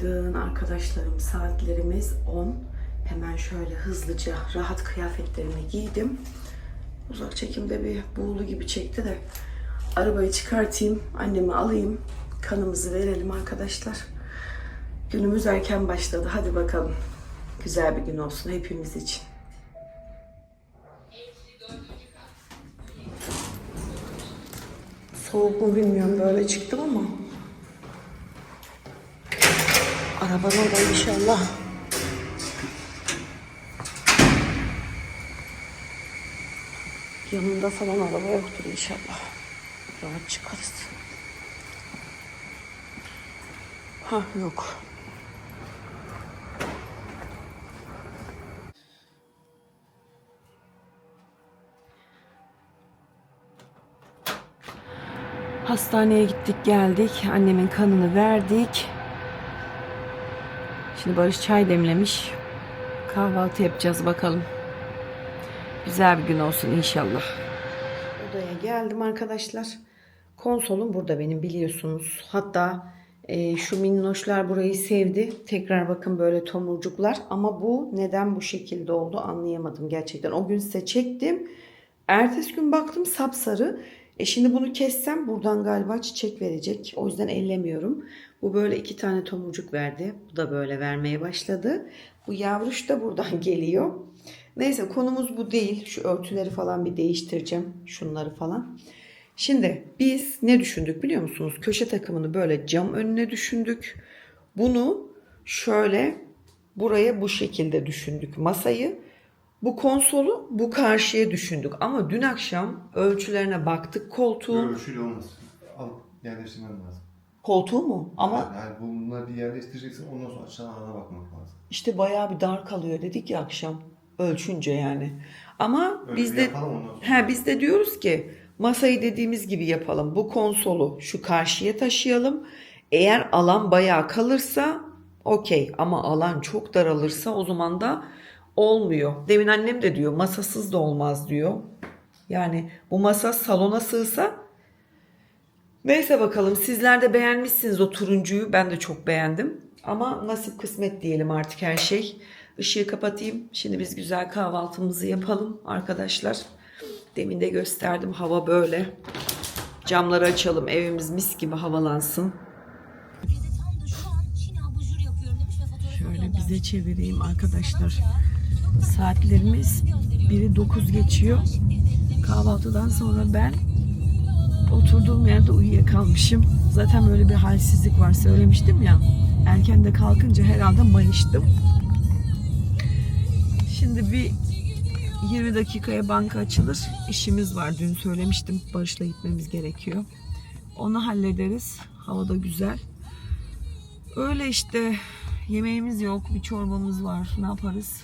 Günaydın arkadaşlarım. Saatlerimiz 10. Hemen şöyle hızlıca rahat kıyafetlerimi giydim. Uzak çekimde bir buğulu gibi çekti de arabayı çıkartayım, annemi alayım, kanımızı verelim arkadaşlar. Günümüz erken başladı. Hadi bakalım. Güzel bir gün olsun hepimiz için. Soğuk mu bilmiyorum böyle çıktım ama Araban orada inşallah. Yanında falan araba yoktur inşallah. Rahat çıkarız. Ha yok. Hastaneye gittik geldik. Annemin kanını verdik. Şimdi Barış çay demlemiş. Kahvaltı yapacağız bakalım. Güzel bir gün olsun inşallah. Odaya geldim arkadaşlar. Konsolum burada benim biliyorsunuz. Hatta e, şu minnoşlar burayı sevdi. Tekrar bakın böyle tomurcuklar. Ama bu neden bu şekilde oldu anlayamadım gerçekten. O gün size çektim. Ertesi gün baktım sapsarı. E şimdi bunu kessem buradan galiba çiçek verecek. O yüzden ellemiyorum. Bu böyle iki tane tomurcuk verdi. Bu da böyle vermeye başladı. Bu yavruş da buradan geliyor. Neyse konumuz bu değil. Şu örtüleri falan bir değiştireceğim. Şunları falan. Şimdi biz ne düşündük biliyor musunuz? Köşe takımını böyle cam önüne düşündük. Bunu şöyle buraya bu şekilde düşündük masayı. Bu konsolu bu karşıya düşündük. Ama dün akşam ölçülerine baktık koltuğun. Ölçüyle olmaz. Al yerleştirmen lazım. Koltuğu mu? Ama Yani, yani bunları bir yerleştireceksin ondan sonra aşağı arana bakmak lazım. işte bayağı bir dar kalıyor dedik ya akşam. Ölçünce yani. Ama Öyle biz bir de yapalım ondan sonra. he biz de diyoruz ki masayı dediğimiz gibi yapalım. Bu konsolu şu karşıya taşıyalım. Eğer alan bayağı kalırsa okey ama alan çok daralırsa o zaman da olmuyor. Demin annem de diyor masasız da olmaz diyor. Yani bu masa salona sığsa Neyse bakalım sizler de beğenmişsiniz o turuncuyu. Ben de çok beğendim. Ama nasip kısmet diyelim artık her şey. Işığı kapatayım. Şimdi biz güzel kahvaltımızı yapalım arkadaşlar. Demin de gösterdim hava böyle. Camları açalım evimiz mis gibi havalansın. Şöyle bize çevireyim arkadaşlar. Saatlerimiz biri 9 geçiyor. Kahvaltıdan sonra ben oturduğum yerde uyuyakalmışım. Zaten böyle bir halsizlik var söylemiştim ya. Erken de kalkınca herhalde mayıştım. Şimdi bir 20 dakikaya banka açılır. İşimiz var. Dün söylemiştim. Barış'la gitmemiz gerekiyor. Onu hallederiz. Hava da güzel. Öyle işte. Yemeğimiz yok. Bir çorbamız var. Ne yaparız?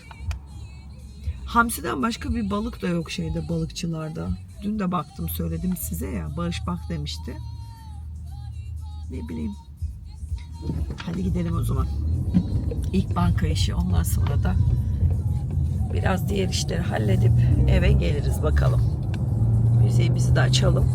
Hamsiden başka bir balık da yok şeyde balıkçılarda. Dün de baktım söyledim size ya. Barış bak demişti. Ne bileyim. Hadi gidelim o zaman. İlk banka işi ondan sonra da biraz diğer işleri halledip eve geliriz bakalım. Müziğimizi de açalım.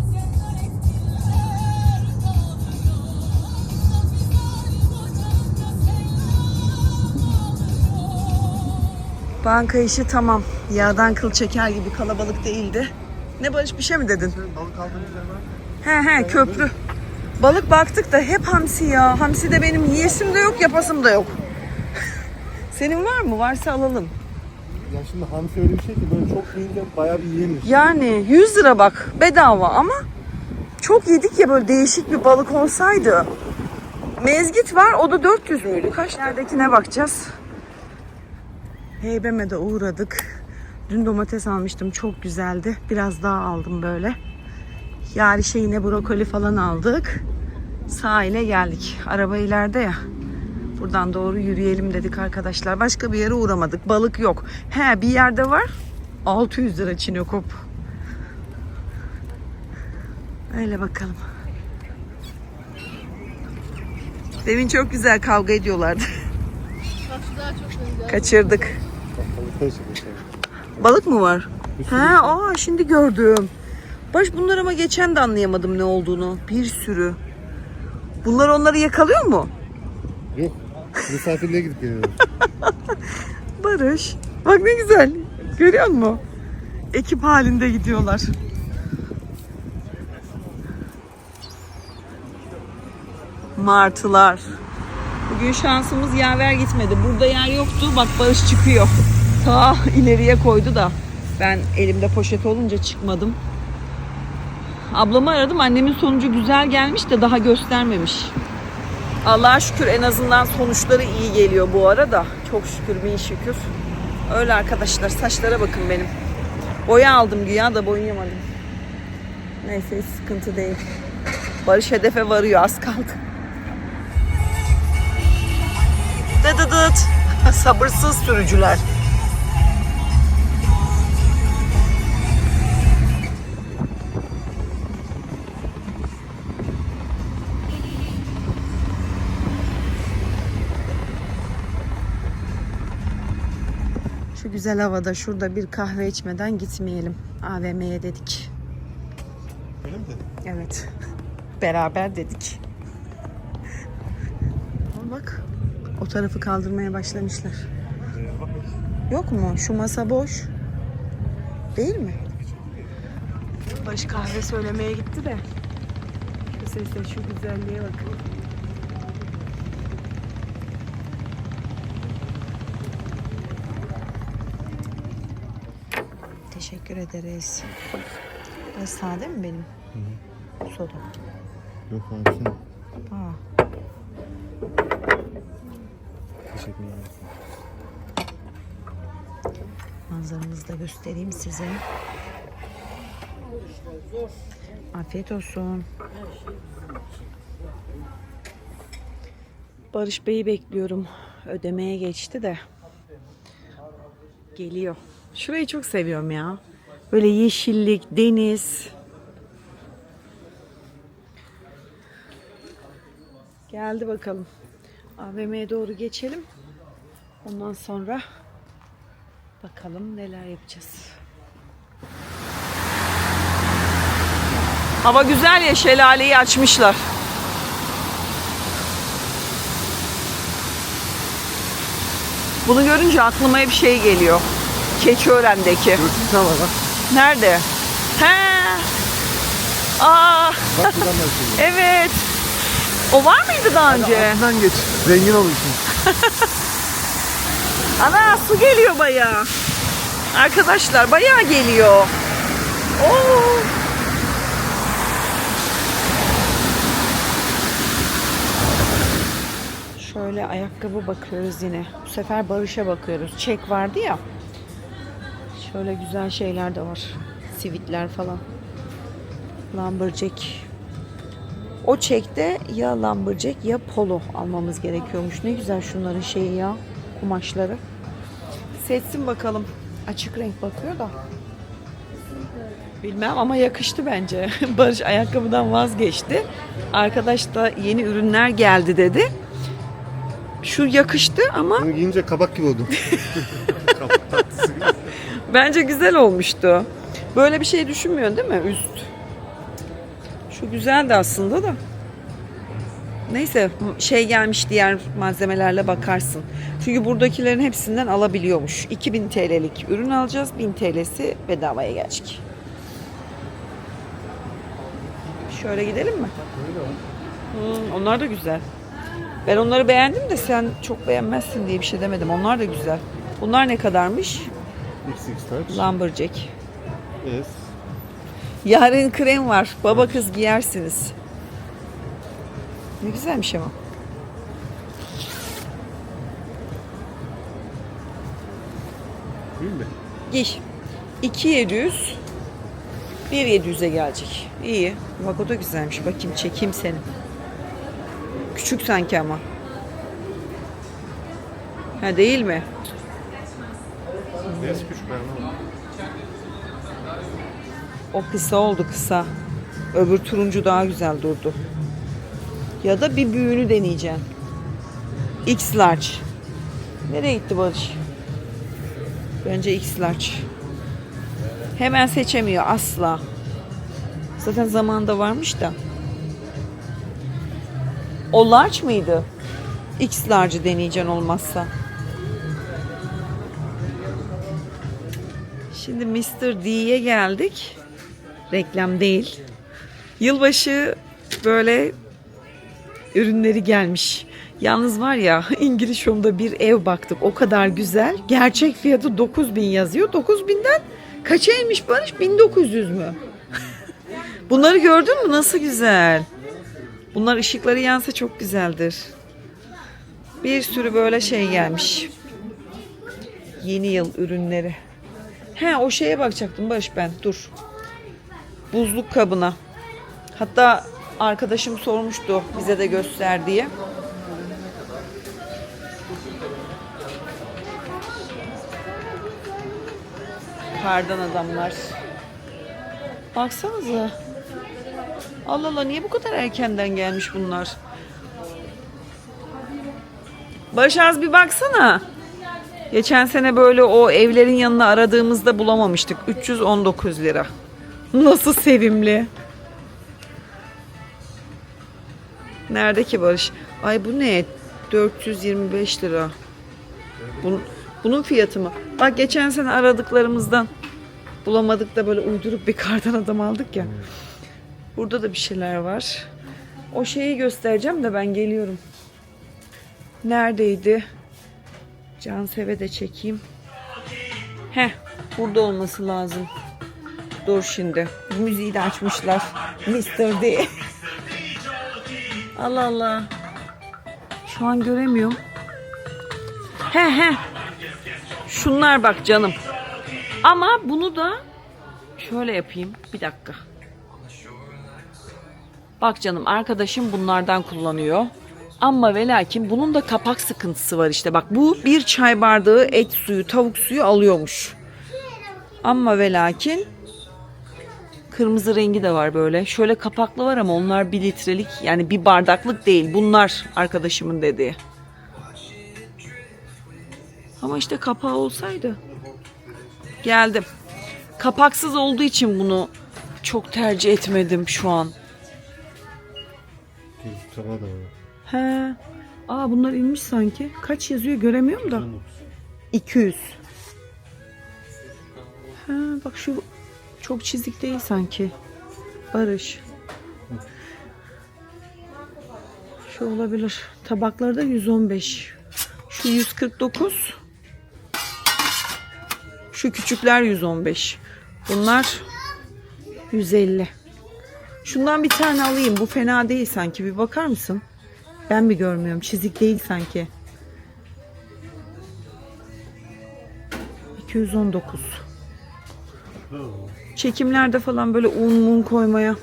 Banka işi tamam. Yağdan kıl çeker gibi kalabalık değildi. Ne Barış bir şey mi dedin? Balık aldığımız yer var. He he köprü. Balık baktık da hep hamsi ya. Hamsi de benim yiyesim de yok yapasım da yok. Senin var mı? Varsa alalım. Ya şimdi hamsi öyle bir şey ki böyle çok yiyince bayağı bir yenir. Yani 100 lira bak bedava ama çok yedik ya böyle değişik bir balık olsaydı. Mezgit var o da 400 müydü? Kaç neredekine bakacağız. Heybeme de uğradık. Dün domates almıştım çok güzeldi. Biraz daha aldım böyle. Yarın şey yine brokoli falan aldık. Sahile geldik. Araba ileride ya. Buradan doğru yürüyelim dedik arkadaşlar. Başka bir yere uğramadık. Balık yok. He bir yerde var. 600 lira çinekop. Öyle bakalım. Demin çok güzel kavga ediyorlardı. Kaçırdık. Balık mı var? He, aa şimdi gördüm. Baş bunlar ama geçen de anlayamadım ne olduğunu. Bir sürü. Bunlar onları yakalıyor mu? Yok. Misafirliğe gidip geliyoruz. Barış. Bak ne güzel. Görüyor musun? Ekip halinde gidiyorlar. Martılar. Bugün şansımız yaver gitmedi. Burada yer yoktu. Bak Barış çıkıyor. Ta ileriye koydu da. Ben elimde poşet olunca çıkmadım. Ablamı aradım. Annemin sonucu güzel gelmiş de daha göstermemiş. Allah'a şükür en azından sonuçları iyi geliyor bu arada. Çok şükür bin şükür. Öyle arkadaşlar saçlara bakın benim. Boya aldım güya da boyayamadım. Neyse hiç sıkıntı değil. Barış hedefe varıyor az kaldı. Dıdıdıt. Sabırsız sürücüler. Şu güzel havada şurada bir kahve içmeden gitmeyelim. AVM'ye dedik. Öyle mi dedin? Evet. Beraber dedik. Ama bak o tarafı kaldırmaya başlamışlar. Yok mu? Şu masa boş. Değil mi? Baş kahve söylemeye gitti de. Şu sese, şu güzelliğe bakın. Teşekkür ederiz. Biraz sade mi benim? Soda. Yok abi sen. Aa, Teşekkür ederim. manzaramızı da göstereyim size. Afiyet olsun. Barış Bey'i bekliyorum. Ödemeye geçti de. Geliyor. Şurayı çok seviyorum ya. Böyle yeşillik, deniz. Geldi bakalım. AVM'ye doğru geçelim. Ondan sonra bakalım neler yapacağız. Hava güzel ya şelaleyi açmışlar. Bunu görünce aklıma hep şey geliyor. Keçiören'deki. Görsün var bak. Nerede? He. Aa, Bak buradan evet. O var mıydı daha önce? Altından geç. Zengin olursun. Ana su geliyor bayağı. Arkadaşlar bayağı geliyor. Oo. Şöyle ayakkabı bakıyoruz yine. Bu sefer Barış'a bakıyoruz. Çek vardı ya. Şöyle güzel şeyler de var. Sivitler falan. Lumberjack. O çekte ya lumberjack ya polo almamız gerekiyormuş. Ne güzel şunların şeyi ya. Kumaşları. Seçsin bakalım. Açık renk bakıyor da. Bilmem ama yakıştı bence. Barış ayakkabıdan vazgeçti. Arkadaş da yeni ürünler geldi dedi. Şu yakıştı ama Bunu giyince kabak gibi oldum. bence güzel olmuştu. Böyle bir şey düşünmüyorsun değil mi? Üst. Şu güzeldi aslında da. Neyse şey gelmiş diğer malzemelerle bakarsın. Çünkü buradakilerin hepsinden alabiliyormuş. 2000 TL'lik ürün alacağız. 1000 TL'si bedavaya gelecek. Şöyle gidelim mi? Hmm, onlar da güzel. Ben onları beğendim de sen çok beğenmezsin diye bir şey demedim. Onlar da güzel. Bunlar ne kadarmış? XX touch. Lumberjack. Yes. Yarın krem var. Baba kız giyersiniz. Ne güzelmiş ama. Değil mi? Giy. 2700 1700'e gelecek. İyi. Bak o da güzelmiş. Bakayım çekeyim seni. Küçük sanki ama. Ha değil mi? Yes küçük ben ama. O kısa oldu kısa. Öbür turuncu daha güzel durdu. Ya da bir büyüğünü deneyeceğim. X large. Nereye gitti Barış? Bence X large. Hemen seçemiyor asla. Zaten zamanında varmış da. O large mıydı? X large'ı deneyeceksin olmazsa. Şimdi Mr. D'ye geldik. Reklam değil. Yılbaşı böyle ürünleri gelmiş. Yalnız var ya İngiliz Home'da bir ev baktık. O kadar güzel. Gerçek fiyatı 9000 yazıyor. 9000'den kaça inmiş Barış? 1900 mü? Bunları gördün mü? Nasıl güzel. Bunlar ışıkları yansa çok güzeldir. Bir sürü böyle şey gelmiş. Yeni yıl ürünleri. He o şeye bakacaktım Barış ben. Dur. Buzluk kabına. Hatta arkadaşım sormuştu bize de göster diye. Kardan adamlar. Baksanıza. Allah Allah niye bu kadar erkenden gelmiş bunlar? Az bir baksana. Geçen sene böyle o evlerin yanına aradığımızda bulamamıştık. 319 lira. Nasıl sevimli. Nerede ki Barış? Ay bu ne? 425 lira. Bunun, bunun fiyatı mı? Bak geçen sene aradıklarımızdan bulamadık da böyle uydurup bir kardan adam aldık ya. Burada da bir şeyler var. O şeyi göstereceğim de ben geliyorum. Neredeydi? Cansev'e de çekeyim. Heh, burada olması lazım. Dur şimdi. Müziği de açmışlar. Mr. D. Allah Allah. Şu an göremiyorum. He he. Şunlar bak canım. Ama bunu da şöyle yapayım. Bir dakika. Bak canım arkadaşım bunlardan kullanıyor. Ama ve lakin bunun da kapak sıkıntısı var işte. Bak bu bir çay bardağı et suyu, tavuk suyu alıyormuş. Ama ve lakin kırmızı rengi de var böyle. Şöyle kapaklı var ama onlar bir litrelik yani bir bardaklık değil. Bunlar arkadaşımın dediği. Ama işte kapağı olsaydı. Geldim. Kapaksız olduğu için bunu çok tercih etmedim şu an. He. Aa bunlar inmiş sanki. Kaç yazıyor göremiyorum da. 200. Ha bak şu çok çizik değil sanki. Barış. Şu olabilir. Tabaklarda 115. Şu 149. Şu küçükler 115. Bunlar 150. Şundan bir tane alayım. Bu fena değil sanki. Bir bakar mısın? Ben mi görmüyorum? Çizik değil sanki. 219. Çekimlerde falan böyle un mun koymaya.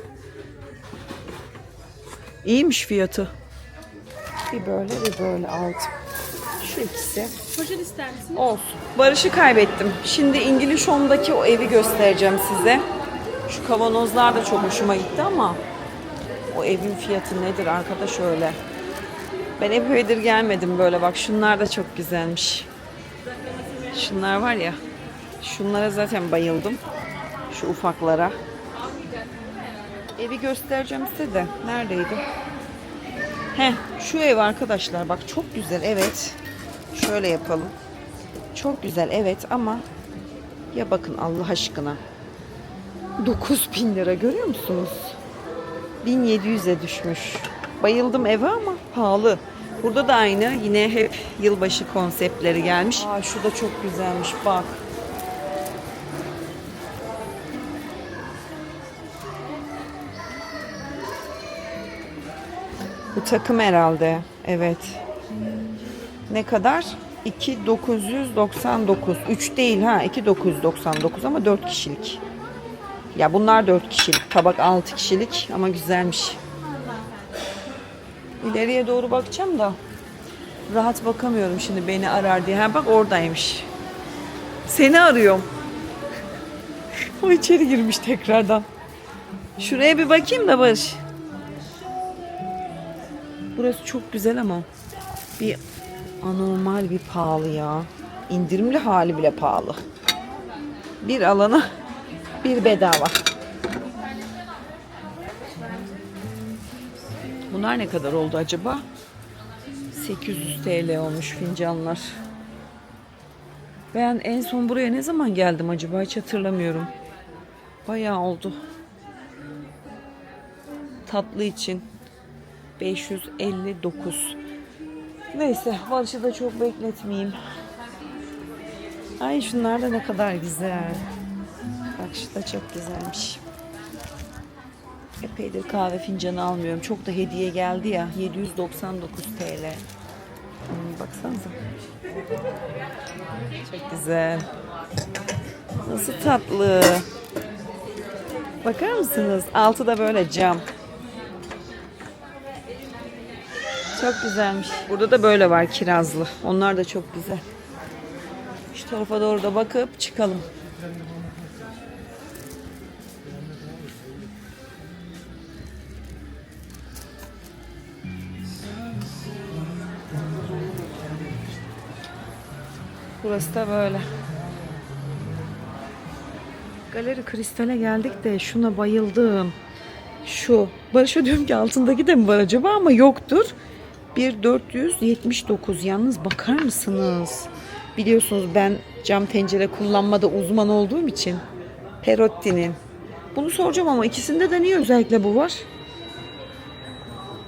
İyiymiş fiyatı. Bir böyle bir böyle aldım. Şu ikisi. Poşet ister misin? Olsun. Barış'ı kaybettim. Şimdi İngiliz Home'daki o evi göstereceğim size. Şu kavanozlar da çok hoşuma gitti ama o evin fiyatı nedir arkadaş öyle. Ben epeydir gelmedim böyle bak şunlar da çok güzelmiş. Şunlar var ya. Şunlara zaten bayıldım. Şu ufaklara. Evi göstereceğim size de. Neredeydi? Heh, şu ev arkadaşlar bak çok güzel evet. Şöyle yapalım. Çok güzel evet ama ya bakın Allah aşkına. 9000 lira görüyor musunuz? 1700'e düşmüş. Bayıldım eve ama pahalı. Burada da aynı yine hep yılbaşı konseptleri gelmiş. Aa şu da çok güzelmiş bak. Bu takım herhalde. Evet. Ne kadar? 2999. 3 değil ha 2999 ama 4 kişilik. Ya bunlar 4 kişilik. Tabak 6 kişilik ama güzelmiş. İleriye doğru bakacağım da rahat bakamıyorum şimdi beni arar diye. Ha bak oradaymış. Seni arıyorum. o içeri girmiş tekrardan. Şuraya bir bakayım da Barış. Burası çok güzel ama bir anormal bir pahalı ya. İndirimli hali bile pahalı. Bir alana bir bedava. Bunlar ne kadar oldu acaba? 800 TL olmuş fincanlar. Ben en son buraya ne zaman geldim acaba hiç hatırlamıyorum. Bayağı oldu. Tatlı için 559. Neyse Barış'ı da çok bekletmeyeyim. Ay şunlar da ne kadar güzel. Bak şu da çok güzelmiş. Epeydir kahve fincanı almıyorum. Çok da hediye geldi ya. 799 TL. Hmm, baksanıza. Çok güzel. Nasıl tatlı. Bakar mısınız? Altı da böyle cam. Çok güzelmiş. Burada da böyle var kirazlı. Onlar da çok güzel. Şu tarafa doğru da bakıp çıkalım. Burası da böyle. Galeri Kristal'e geldik de şuna bayıldım. Şu. Barış'a diyorum ki altındaki de mi var acaba ama yoktur. 1479 yalnız bakar mısınız? Biliyorsunuz ben cam tencere kullanmada uzman olduğum için Perotti'nin. Bunu soracağım ama ikisinde de niye özellikle bu var?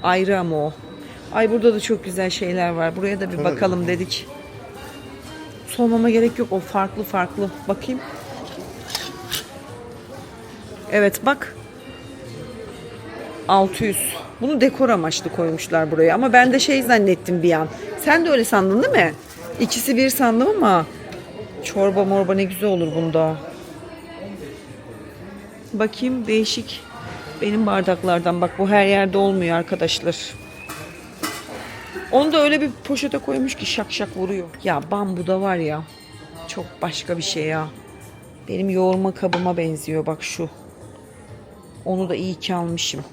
Ayrı ama o. Ay burada da çok güzel şeyler var. Buraya da bir bakalım dedik. Sormama gerek yok. O farklı farklı. Bakayım. Evet bak. 600. Bunu dekor amaçlı koymuşlar buraya. Ama ben de şey zannettim bir an. Sen de öyle sandın değil mi? İkisi bir sandım ama çorba morba ne güzel olur bunda. Bakayım değişik. Benim bardaklardan bak bu her yerde olmuyor arkadaşlar. Onu da öyle bir poşete koymuş ki şak şak vuruyor. Ya bambu da var ya. Çok başka bir şey ya. Benim yoğurma kabıma benziyor bak şu. Onu da iyi ki almışım.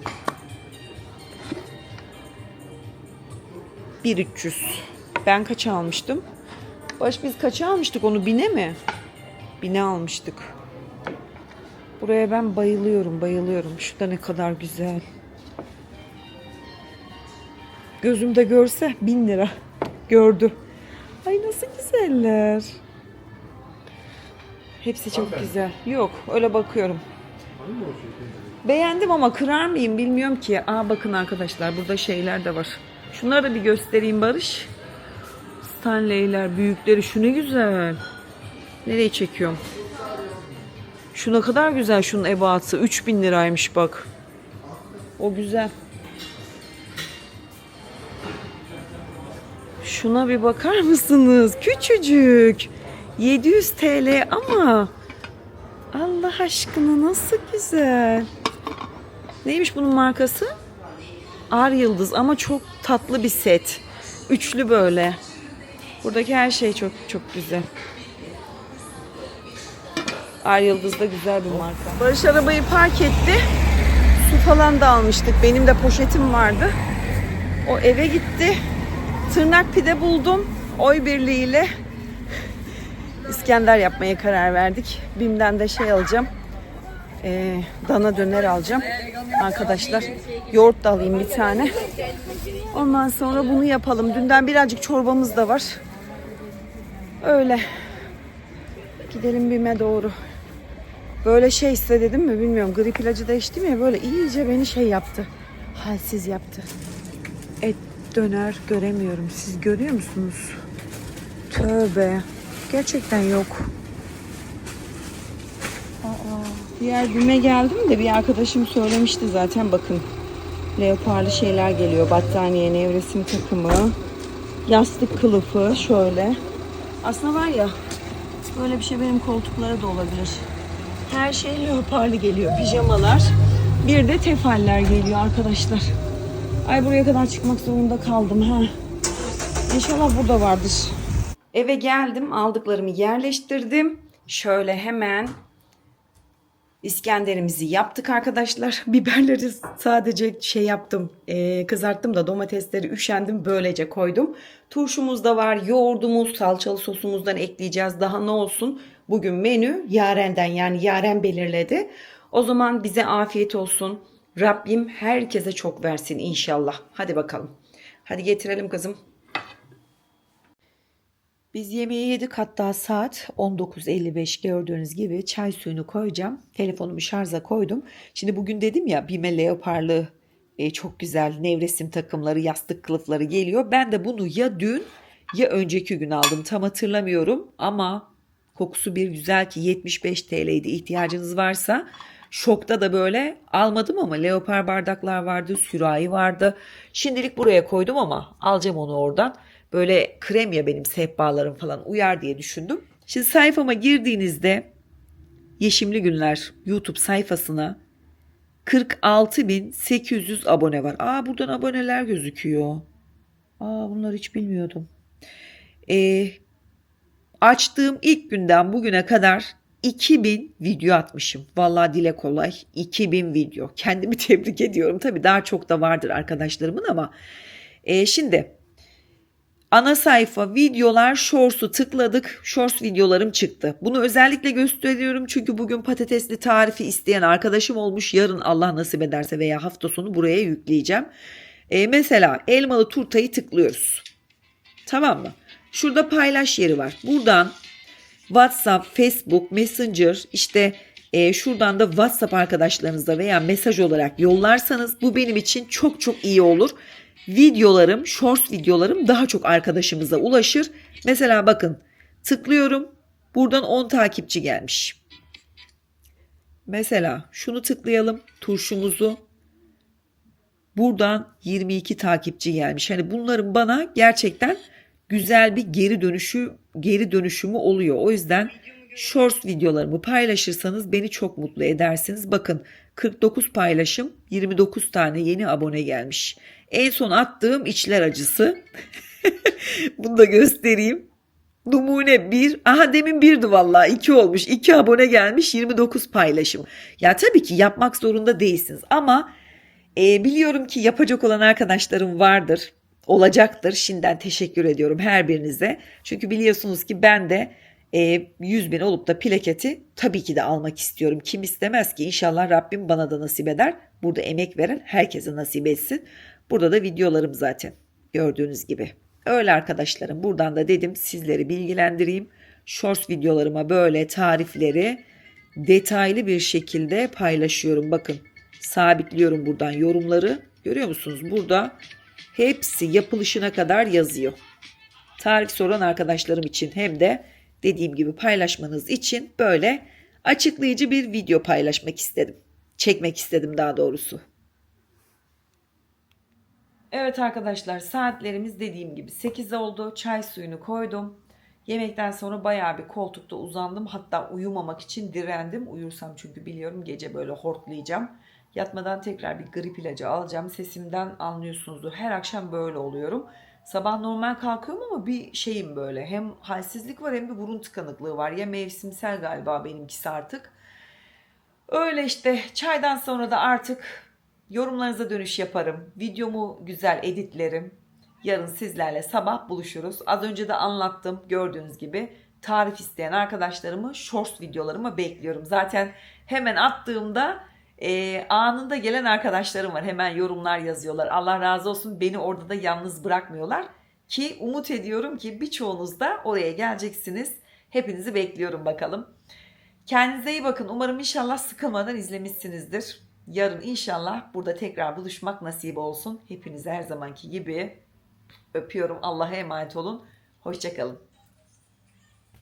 1300. Ben kaç almıştım? Baş biz kaça almıştık onu? Bine mi? Bine almıştık. Buraya ben bayılıyorum, bayılıyorum. Şu da ne kadar güzel. Gözümde görse bin lira. Gördü. Ay nasıl güzeller. Hepsi çok güzel. Yok öyle bakıyorum. Beğendim ama kırar mıyım bilmiyorum ki. Aa bakın arkadaşlar burada şeyler de var. Şunları da bir göstereyim Barış. Stanley'ler büyükleri şu ne güzel. Nereye çekiyorum? Şu ne kadar güzel şunun ebatı. 3000 liraymış bak. O güzel. Şuna bir bakar mısınız? Küçücük. 700 TL ama Allah aşkına nasıl güzel. Neymiş bunun markası? Ar Yıldız ama çok tatlı bir set. Üçlü böyle. Buradaki her şey çok çok güzel. Ar Yıldız da güzel bir marka. Barış arabayı park etti. Su falan da almıştık. Benim de poşetim vardı. O eve gitti. Tırnak pide buldum. Oy birliğiyle İskender yapmaya karar verdik. Bim'den de şey alacağım. Ee, dana döner alacağım. Arkadaşlar yoğurt da alayım bir tane. Ondan sonra bunu yapalım. Dünden birazcık çorbamız da var. Öyle. Gidelim Bim'e doğru. Böyle şey size mi bilmiyorum. Grip ilacı da içtim ya böyle iyice beni şey yaptı. Halsiz yaptı. Et döner göremiyorum. Siz görüyor musunuz? Tövbe. Gerçekten yok. Diğer BİM'e geldim de bir arkadaşım söylemişti zaten bakın. Leoparlı şeyler geliyor. Battaniye, nevresim takımı. Yastık kılıfı şöyle. Aslında var ya böyle bir şey benim koltuklara da olabilir. Her şey leoparlı geliyor. Pijamalar. Bir de tefaller geliyor arkadaşlar. Ay buraya kadar çıkmak zorunda kaldım ha. İnşallah burada vardır. Eve geldim, aldıklarımı yerleştirdim. Şöyle hemen İskenderimizi yaptık arkadaşlar. Biberleri sadece şey yaptım, e, kızarttım da domatesleri üşendim böylece koydum. Turşumuz da var, yoğurdumuz, salçalı sosumuzdan ekleyeceğiz. Daha ne olsun? Bugün menü Yaren'den yani Yaren belirledi. O zaman bize afiyet olsun. Rabbim herkese çok versin inşallah. Hadi bakalım. Hadi getirelim kızım. Biz yemeği yedik hatta saat 19.55 gördüğünüz gibi çay suyunu koyacağım. Telefonumu şarja koydum. Şimdi bugün dedim ya Bime Leoparlı e, çok güzel nevresim takımları, yastık kılıfları geliyor. Ben de bunu ya dün ya önceki gün aldım tam hatırlamıyorum ama kokusu bir güzel ki 75 TL'ydi ihtiyacınız varsa. Şokta da böyle almadım ama leopar bardaklar vardı, sürahi vardı. Şimdilik buraya koydum ama alacağım onu oradan. Böyle krem ya benim sehpalarım falan uyar diye düşündüm. Şimdi sayfama girdiğinizde Yeşimli Günler YouTube sayfasına 46.800 abone var. Aa buradan aboneler gözüküyor. Aa bunları hiç bilmiyordum. Ee, açtığım ilk günden bugüne kadar 2000 video atmışım. Vallahi dile kolay 2000 video. Kendimi tebrik ediyorum. Tabii daha çok da vardır arkadaşlarımın ama ee, şimdi ana sayfa videolar shorts'u tıkladık. Shorts videolarım çıktı. Bunu özellikle gösteriyorum çünkü bugün patatesli tarifi isteyen arkadaşım olmuş. Yarın Allah nasip ederse veya hafta sonu buraya yükleyeceğim. Ee, mesela elmalı turtayı tıklıyoruz. Tamam mı? Şurada paylaş yeri var. Buradan WhatsApp, Facebook, Messenger işte e, şuradan da WhatsApp arkadaşlarınızla veya mesaj olarak yollarsanız bu benim için çok çok iyi olur. Videolarım, shorts videolarım daha çok arkadaşımıza ulaşır. Mesela bakın tıklıyorum. Buradan 10 takipçi gelmiş. Mesela şunu tıklayalım. Turşumuzu. Buradan 22 takipçi gelmiş. Hani bunların bana gerçekten güzel bir geri dönüşü geri dönüşümü oluyor. O yüzden shorts videolarımı paylaşırsanız beni çok mutlu edersiniz. Bakın 49 paylaşım 29 tane yeni abone gelmiş. En son attığım içler acısı. Bunu da göstereyim. Numune 1. Aha demin birdi vallahi 2 olmuş. 2 abone gelmiş 29 paylaşım. Ya tabii ki yapmak zorunda değilsiniz ama e, biliyorum ki yapacak olan arkadaşlarım vardır. Olacaktır. Şimdiden teşekkür ediyorum her birinize. Çünkü biliyorsunuz ki ben de e, 100 bin olup da plaketi tabii ki de almak istiyorum. Kim istemez ki inşallah Rabbim bana da nasip eder. Burada emek veren herkese nasip etsin. Burada da videolarım zaten gördüğünüz gibi. Öyle arkadaşlarım buradan da dedim sizleri bilgilendireyim. Shorts videolarıma böyle tarifleri detaylı bir şekilde paylaşıyorum. Bakın sabitliyorum buradan yorumları. Görüyor musunuz? Burada hepsi yapılışına kadar yazıyor. Tarif soran arkadaşlarım için hem de dediğim gibi paylaşmanız için böyle açıklayıcı bir video paylaşmak istedim. Çekmek istedim daha doğrusu. Evet arkadaşlar saatlerimiz dediğim gibi 8 oldu. Çay suyunu koydum. Yemekten sonra bayağı bir koltukta uzandım. Hatta uyumamak için direndim. Uyursam çünkü biliyorum gece böyle hortlayacağım. Yatmadan tekrar bir grip ilacı alacağım. Sesimden anlıyorsunuzdur. Her akşam böyle oluyorum. Sabah normal kalkıyorum ama bir şeyim böyle. Hem halsizlik var hem de burun tıkanıklığı var. Ya mevsimsel galiba benimkisi artık. Öyle işte çaydan sonra da artık yorumlarınıza dönüş yaparım. Videomu güzel editlerim. Yarın sizlerle sabah buluşuruz. Az önce de anlattım gördüğünüz gibi. Tarif isteyen arkadaşlarımı shorts videolarıma bekliyorum. Zaten hemen attığımda e, anında gelen arkadaşlarım var. Hemen yorumlar yazıyorlar. Allah razı olsun beni orada da yalnız bırakmıyorlar. Ki umut ediyorum ki birçoğunuz da oraya geleceksiniz. Hepinizi bekliyorum bakalım. Kendinize iyi bakın. Umarım inşallah sıkılmadan izlemişsinizdir. Yarın inşallah burada tekrar buluşmak nasip olsun. Hepinizi her zamanki gibi öpüyorum. Allah'a emanet olun. Hoşçakalın.